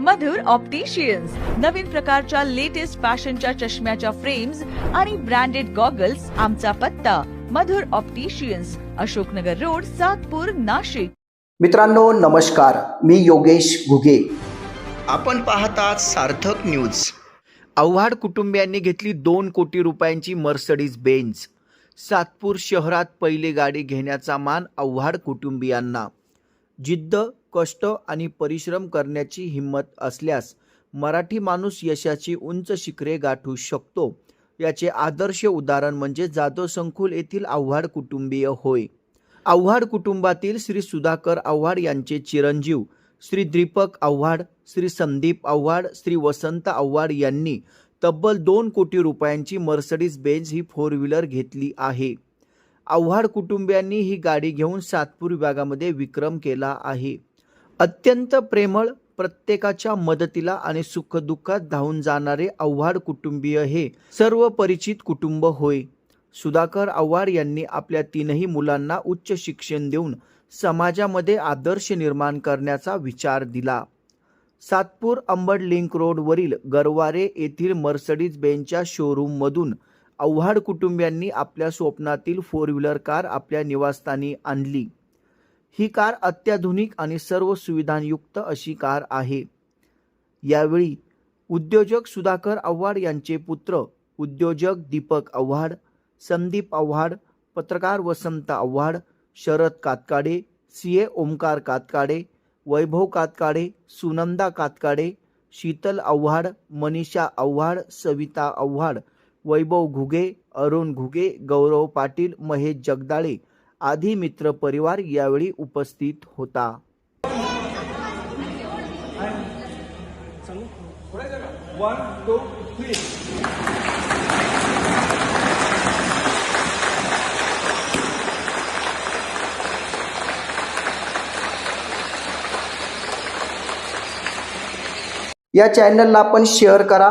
मधुर opticians नवीन प्रकारच्या latest फॅशनच्या चष्म्याच्या फ्रेम्स आणि ब्रँडेड गॉगल्स आमचा पत्ता. Madhur opticians Ashoknagar road Satpur Nashik. मित्रांनो नमस्कार. मी योगेश घुगे. आपण पाहतात सार्थक न्यूज आव्हाड कुटुंबियांनी घेतली दोन कोटी रुपयांची मर्सडीज बेंच सातपूर शहरात पहिली गाडी घेण्याचा मान आव्हाड कुटुंबियांना. जिद्द कष्ट आणि परिश्रम करण्याची हिंमत असल्यास मराठी माणूस यशाची उंच शिखरे गाठू शकतो. याचे आदर्श उदाहरण म्हणजे जाधव संकुल येथील आव्हाड कुटुंबीय होय. आव्हाड कुटुंबातील श्री सुधाकर आव्हाड यांचे चिरंजीव श्री दीपक आव्हाड श्री संदीप आव्हाड श्री वसंत आव्हाड यांनी तब्बल दोन कोटी रुपयांची मर्सडीज बेंज ही फोर व्हीलर घेतली आहे. आव्हाड कुटुंबियांनी ही गाडी घेऊन सातपूर विभागामध्ये विक्रम केला आहे. अत्यंत प्रेमळ प्रत्येकाच्या मदतीला आणि सुखदुःखात धावून जाणारे आव्हाड कुटुंबीय हे सर्व परिचित कुटुंब होय. सुधाकर आव्हाड यांनी आपल्या तीनही मुलांना उच्च शिक्षण देऊन समाजामध्ये आदर्श निर्माण करण्याचा विचार दिला. सातपूर अंबड लिंक रोडवरील गरवारे येथील मर्सडीज बेंचच्या शोरूममधून आव्हाड कुटुंबियांनी आपल्या स्वप्नातील फोर व्हीलर कार आपल्या निवासस्थानी आणली. ही कार अत्याधुनिक आणि सर्व सुविधांयुक्त अशी कार आहे. यावेळी उद्योजक सुधाकर आव्हाड यांचे पुत्र उद्योजक दीपक आव्हाड संदीप आव्हाड पत्रकार वसंत आव्हाड शरद कातकाडे सी ए ओमकार कातकाडे वैभव कातकाडे सुनंदा कातकाडे शीतल आव्हाड मनीषा आव्हाड सविता आव्हाड वैभव घुगे अरुण घुगे गौरव पाटील महेश जगदाळे आदी मित्र परिवार यावेळी उपस्थित होता. या चॅनलला आपण शेअर करा.